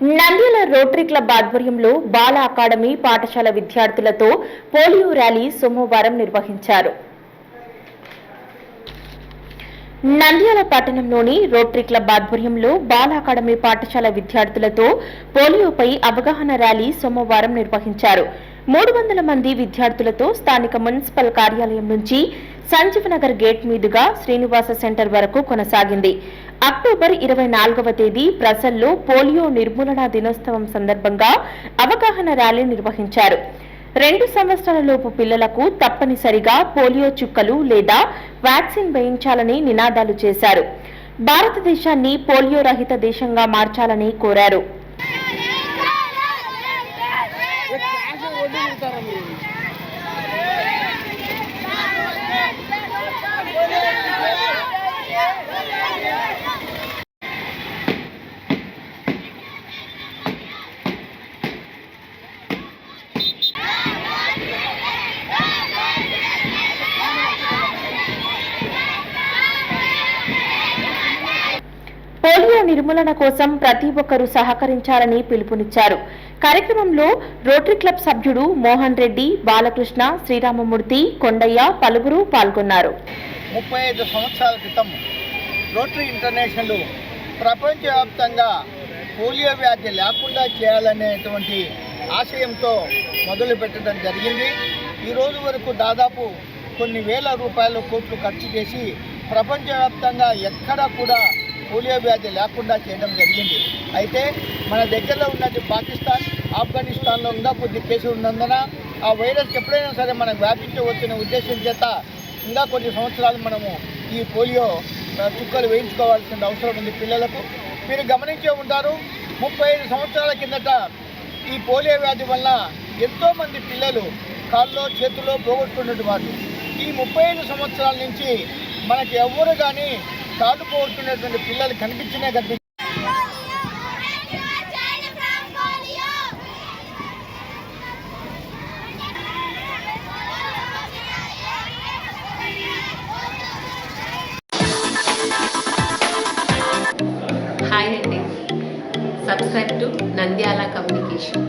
Nandyal rotary club ఆధ్వర్యంలో బాల academy పాఠశాల విద్యార్థులతో పోలియో ర్యాలీ సోమవారం నిర్వహించారు. నంద్యాల పట్టణంలోని రోటరీ క్లబ్ ఆధ్వర్యంలో బాల అకాడమీ పాఠశాల విద్యార్థులతో పోలియోపై అవగాహన ర్యాలీ సోమవారం నిర్వహించారు. మూడు వందల మంది విద్యార్థులతో స్థానిక మున్సిపల్ కార్యాలయం నుంచి సంజీవనగర్ గేట్ మీదుగా శ్రీనివాస సెంటర్ వరకు కొనసాగింది. అక్టోబర్ ఇరవై నాలుగవ తేదీ ప్రసల్లో పోలియో నిర్మూలన దినోత్సవం సందర్భంగా అవగాహన ర్యాలీ నిర్వహించారు. రెండు సంవత్సరాల లోపు పిల్లలకు తప్పనిసరిగా పోలియో చుక్కలు లేదా వ్యాక్సిన్ వేయించాలని నినాదాలు చేశారు. భారతదేశాన్ని పోలియో రహిత దేశంగా మార్చాలని కోరారు. పోలియో నిర్మూలన కోసం ప్రతి ఒక్కరూ సహకరించాలని పిలుపునిచ్చారు. కార్యక్రమంలో రోటరీ క్లబ్ సభ్యుడు మోహన్ రెడ్డి బాలకృష్ణ శ్రీరామమూర్తి కొండయ్య పలువురు పాల్గొన్నారు. ముప్పై ఐదు సంవత్సరాల క్రితం రోటరీ ఇంటర్నేషనల్ ప్రపంచవ్యాప్తంగా పోలియో వ్యాధి లేకుండా చేయాలనేటువంటి ఆశయంతో మొదలు పెట్టడం జరిగింది. ఈ రోజు వరకు దాదాపు కొన్ని వేల రూపాయల కోట్లు ఖర్చు చేసి ప్రపంచవ్యాప్తంగా ఎక్కడా కూడా పోలియో వ్యాధి లేకుండా చేయడం జరిగింది. అయితే మన దగ్గరలో ఉన్నది పాకిస్తాన్ ఆఫ్ఘనిస్తాన్లో ఇంకా కొద్ది కేసులు ఉన్నందున ఆ వైరస్ ఎప్పుడైనా సరే మనం వ్యాపించవచ్చనే ఉద్దేశం చేత ఇంకా కొన్ని సంవత్సరాలు మనము ఈ పోలియో చుక్కలు వేయించుకోవాల్సిన అవసరం ఉంది పిల్లలకు. మీరు గమనించే ఉంటారు ముప్పై ఐదు సంవత్సరాల కిందట ఈ పోలియో వ్యాధి వల్ల ఎంతోమంది పిల్లలు కాళ్ళలో చేతుల్లో పోగొట్టుకున్నటువంటి ఈ ముప్పై ఐదు సంవత్సరాల నుంచి మనకి ఎవరు కానీ కాళ్ళు పోగొట్టుకునేటువంటి పిల్లలు కనిపించినా కనిపించి హాయ్ అండి సబ్స్క్రైబ్ టు నంద్యాల కమ్యూనికేషన్